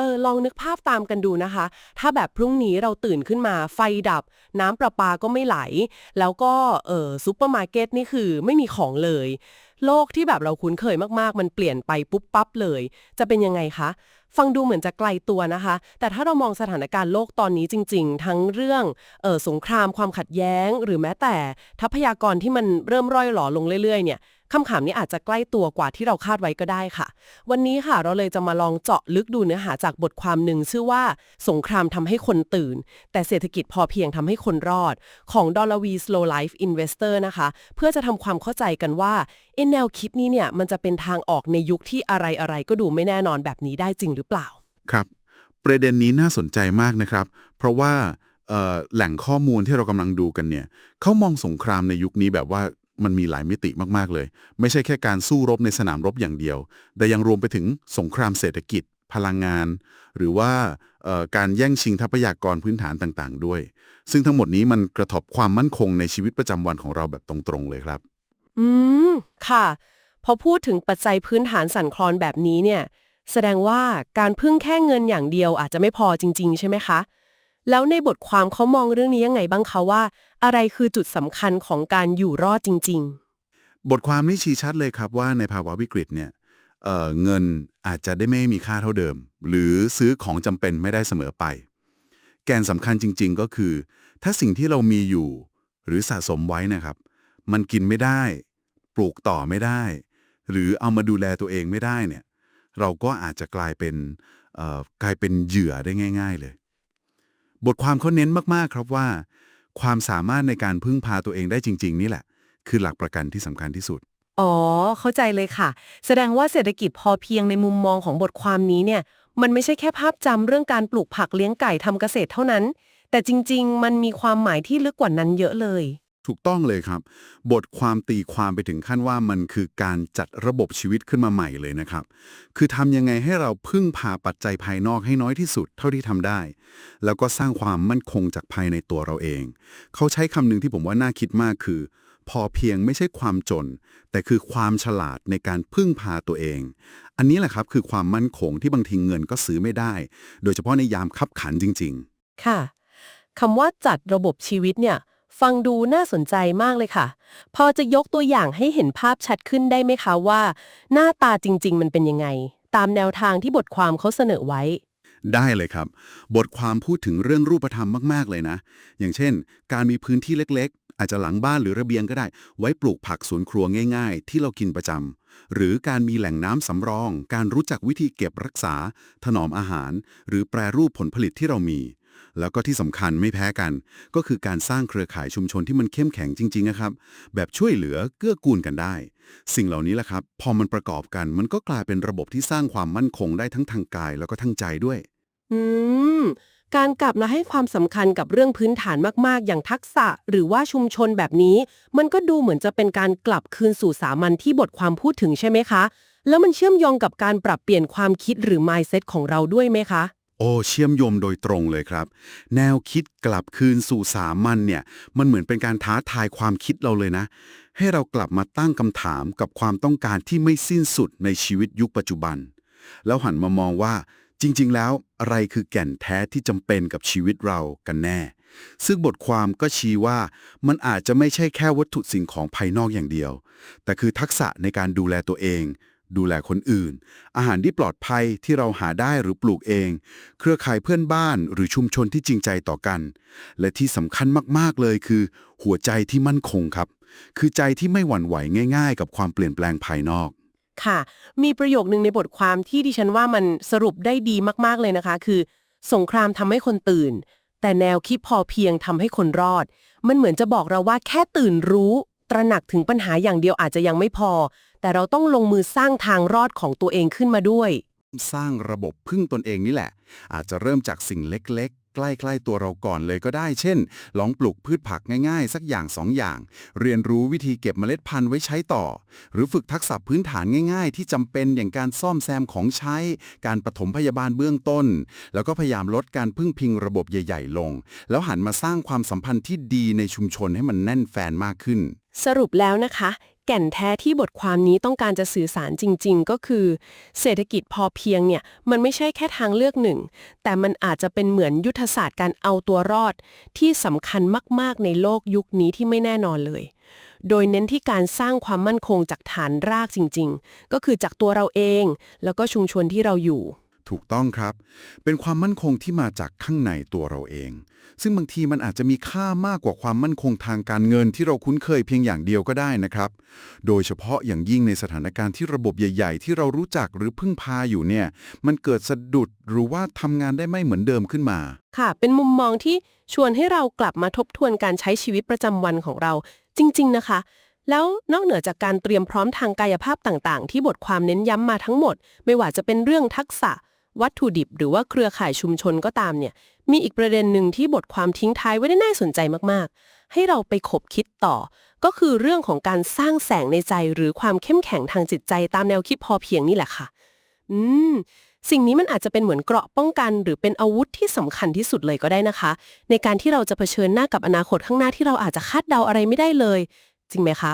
ออลองนึกภาพตามกันดูนะคะ ถ้าแบบพรุ่งนี้เราตื่นขึ้นมาไฟดับ น้ำประปาก็ไม่ไหล แล้วก็เออซูเปอร์มาร์เก็ตนี่คือไม่มีของเลย โลกที่แบบเราคุ้นเคยมากๆ มันเปลี่ยนไปปุ๊บปั๊บเลย จะเป็นยังไงคะ ฟังดูเหมือนจะไกลตัวนะคะ แต่ถ้าเรามองสถานการณ์โลกตอนนี้จริง ๆ ทั้งเรื่องเออสงครามความขัดแย้ง หรือแม้แต่ทรัพยากรที่มันเริ่มร่อยหลอลงเรื่อยๆเนี่ย คำถามนี้อาจจะใกล้ตัวกว่าที่เราคาดไว้ก็ได้ค่ะ วันนี้ค่ะเราเลยจะมาลองเจาะลึกดูเนื้อหาจากบทความหนึ่งชื่อว่า สงครามทำให้คนตื่น แต่เศรษฐกิจพอเพียงทำให้คนรอด ของ d o l l a r v Slow Life Investor นะคะ เพื่อจะทำความเข้าใจกันว่าไอ้แนวคิดนี้เนี่ยมันจะเป็นทางออกในยุคที่อะไรๆก็ดูไม่แน่นอนแบบนี้ได้จริงหรือเปล่า ครับ ประเด็นนี้น่าสนใจมากนะครับ เพราะว่าแหล่งข้อมูลที่เรากำลังดูกันเนี่ยเขามองสงครามในยุคนี้แบบว่า มันมีหลายมิติมากๆเลย ไม่ใช่แค่การสู้รบในสนามรบอย่างเดียว แต่ยังรวมไปถึงสงครามเศรษฐกิจ พลังงาน หรือว่าการแย่งชิงทรัพยากรพื้นฐานต่างๆ ด้วย ซึ่งทั้งหมดนี้มันกระทบความมั่นคงในชีวิตประจำวันของเราแบบตรงๆเลยครับ อืม ค่ะ พอพูดถึงปัจจัยพื้นฐานสั่นคลอนแบบนี้เนี่ย แสดงว่าการพึ่งแค่เงินอย่างเดียวอาจจะไม่พอจริง ๆ ใช่ไหมคะ แล้วในบทความเขามองเรื่องนี้ยังไงบ้างคะว่า อะไรคือจุดสำคัญของการอยู่รอดจริง บทความนี้ชี้ชัดเลยครับว่าในภาวะวิกฤตเนี่ยเอ่อเงินอาจจะได้ไม่มีค่าเท่าเดิม หรือซื้อของจำเป็นไม่ได้เสมอไป แกนสำคัญจริง ๆ ก็คือ ถ้าสิ่งที่เรามีอยู่ หรือสะสมไว้นะครับ มันกินไม่ได้ ปลูกต่อไม่ได้ หรือเอามาดูแลตัวเองไม่ได้เนี่ย เราก็อาจจะกลายเป็นเอ่อกลายเป็นเหยื่อได้ง่าย ๆ เลย บทความเขาเน้นมากๆครับว่า ความสามารถในการพึ่งพาตัวเองได้จริง ๆ นี่แหละ คือหลักประกันที่สำคัญที่สุด อ๋อ เข้าใจเลยค่ะ แสดงว่าเศรษฐกิจพอเพียงในมุมมองของบทความนี้เนี่ย มันไม่ใช่แค่ภาพจำเรื่องการปลูกผักเลี้ยงไก่ทำเกษตรเท่านั้น แต่จริง ๆ มันมีความหมายที่ลึกกว่านั้นเยอะเลย ถูกต้องเลยครับ บทความตีความไปถึงขั้นว่ามันคือการจัดระบบชีวิตขึ้นมาใหม่เลยนะครับ คือทำยังไงให้เราพึ่งพาปัจจัยภายนอกให้น้อยที่สุดเท่าที่ทำได้ แล้วก็สร้างความมั่นคงจากภายในตัวเราเอง เขาใช้คำหนึ่งที่ผมว่าน่าคิดมากคือ พอเพียงไม่ใช่ความจน แต่คือความฉลาดในการพึ่งพาตัวเอง อันนี้แหละครับคือความมั่นคงที่บางทีเงินก็ซื้อไม่ได้ โดยเฉพาะในยามคับขันจริง ๆ ค่ะคำว่าจัดระบบชีวิตเนี่ย ฟังดูน่าสนใจมากเลยค่ะ พอจะยกตัวอย่างให้เห็นภาพชัดขึ้นได้ไหมคะว่า หน้าตาจริง ๆ มันเป็นยังไง ตามแนวทางที่บทความเขาเสนอไว้ ได้เลยครับ บทความพูดถึงเรื่องรูปธรรมมาก ๆ เลยนะ อย่างเช่น การมีพื้นที่เล็กๆ อาจจะหลังบ้านหรือระเบียงก็ได้ ไว้ปลูกผักสวนครัวง่าย ๆ ที่เรากินประจำหรือการมีแหล่งน้ำสำรอง การรู้จักวิธีเก็บรักษา ถนอมอาหาร หรือแปรรูปผลผลิตที่เรามี แล้วก็ที่สำคัญไม่แพ้กัน ก็คือการสร้างเครือข่ายชุมชนที่มันเข้มแข็งจริงๆนะครับ แบบช่วยเหลือเกื้อกูลกันได้ สิ่งเหล่านี้แหละครับ พอมันประกอบกันมันก็กลายเป็นระบบที่สร้างความมั่นคงได้ทั้งทางกายแล้วก็ทางใจด้วย อืมการกลับมาให้ความสำคัญกับเรื่องพื้นฐานมาก ๆ อย่างทักษะหรือว่าชุมชนแบบนี้ มันก็ดูเหมือนจะเป็นการกลับคืนสู่สามัญที่บทความพูดถึงใช่ไหมคะ แล้วมันเชื่อมโยงกับการปรับเปลี่ยนความคิดหรือ mindset ของเราด้วยไหมคะ โอ้เชื่อมโยงโดยตรงเลยครับ แนวคิดกลับคืนสู่สามัญเนี่ย มันเหมือนเป็นการท้าทายความคิดเราเลยนะ ให้เรากลับมาตั้งคำถามกับความต้องการที่ไม่สิ้นสุดในชีวิตยุคปัจจุบัน แล้วหันมามองว่า จริง ๆ แล้วอะไรคือแก่นแท้ที่จำเป็นกับชีวิตเรากันแน่ ซึ่งบทความก็ชี้ว่ามันอาจจะไม่ใช่แค่วัตถุสิ่งของภายนอกอย่างเดียว แต่คือทักษะในการดูแลตัวเอง ดูแลคนอื่น อาหารที่ปลอดภัยที่เราหาได้หรือปลูกเอง เครือข่ายเพื่อนบ้านหรือชุมชนที่จริงใจต่อกัน และที่สำคัญมากๆเลยคือ หัวใจที่มั่นคงครับ คือใจที่ไม่หวั่นไหวง่าย ๆ กับความเปลี่ยนแปลงภายนอกค่ะ มีประโยคนึงในบทความที่ดิฉันว่ามันสรุปได้ดีมากๆเลยนะคะ คือ สงครามทำให้คนตื่น แต่แนวคิดพอเพียงทำให้คนรอด มันเหมือนจะบอกเราว่าแค่ตื่นรู้ ตระหนักถึงปัญหาอย่างเดียวอาจจะยังไม่พอ แต่เราต้องลงมือสร้างทางรอดของตัวเองขึ้นมาด้วย สร้างระบบพึ่งตนเองนี่แหละ อาจจะเริ่มจากสิ่งเล็ก ๆ ใกล้ ๆ ตัวเราก่อนเลยก็ได้ เช่น ลองปลูกพืชผักง่าย ๆ สักอย่างสองอย่าง เรียนรู้วิธีเก็บเมล็ดพันธุ์ไว้ใช้ต่อ หรือฝึกทักษะพื้นฐานง่าย ๆ ที่จำเป็นอย่างการซ่อมแซมของใช้ การปฐมพยาบาลเบื้องต้น แล้วก็พยายามลดการพึ่งพิงระบบใหญ่ ๆ ลง แล้วหันมาสร้างความสัมพันธ์ที่ดีในชุมชนให้มันแน่นแฟนมากขึ้น สรุปแล้วนะคะแก่นแท้ที่บทความนี้ต้องการจะสื่อสารจริง ๆ ก็คือ เศรษฐกิจพอเพียงเนี่ยมันไม่ใช่แค่ทางเลือกหนึ่ง แต่มันอาจจะเป็นเหมือนยุทธศาสตร์การเอาตัวรอด ที่สำคัญมาก ๆ ในโลกยุคนี้ที่ไม่แน่นอนเลย โดยเน้นที่การสร้างความมั่นคงจากฐานรากจริง ๆ ก็คือจากตัวเราเอง แล้วก็ชุมชนที่เราอยู่ ถูกต้องครับ เป็นความมั่นคงที่มาจากข้างในตัวเราเอง ซึ่งบางทีมันอาจจะมีค่ามากกว่าความมั่นคงทางการเงินที่เราคุ้นเคยเพียงอย่างเดียวก็ได้นะครับ โดยเฉพาะอย่างยิ่งในสถานการณ์ที่ระบบใหญ่ ๆ ที่เรารู้จักหรือพึ่งพาอยู่เนี่ย มันเกิดสะดุดหรือว่าทำงานได้ไม่เหมือนเดิมขึ้นมา ค่ะ เป็นมุมมองที่ชวนให้เรากลับมาทบทวนการใช้ชีวิตประจำวันของเรา จริง ๆ นะคะแล้วนอกเหนือจากการเตรียมพร้อมทางกายภาพต่าง ๆ ที่บทความเน้นย้ำมาทั้งหมด ไม่ว่าจะเป็นเรื่องทักษะ วัตถุดิบหรือว่าเครือข่ายชุมชนก็ตามเนี่ย มีอีกประเด็นหนึ่งที่บทความทิ้งท้ายไว้ได้น่าสนใจมากๆ ให้เราไปขบคิดต่อ ก็คือเรื่องของการสร้างแสงในใจหรือความเข้มแข็งทางจิตใจตามแนวคิดพอเพียงนี่แหละค่ะ อืม สิ่งนี้มันอาจจะเป็นเหมือนเกราะป้องกัน หรือเป็นอาวุธที่สำคัญที่สุดเลยก็ได้นะคะ ในการที่เราจะเผชิญหน้ากับอนาคตข้างหน้าที่เราอาจจะคาดเดาอะไรไม่ได้เลย จริงไหมคะ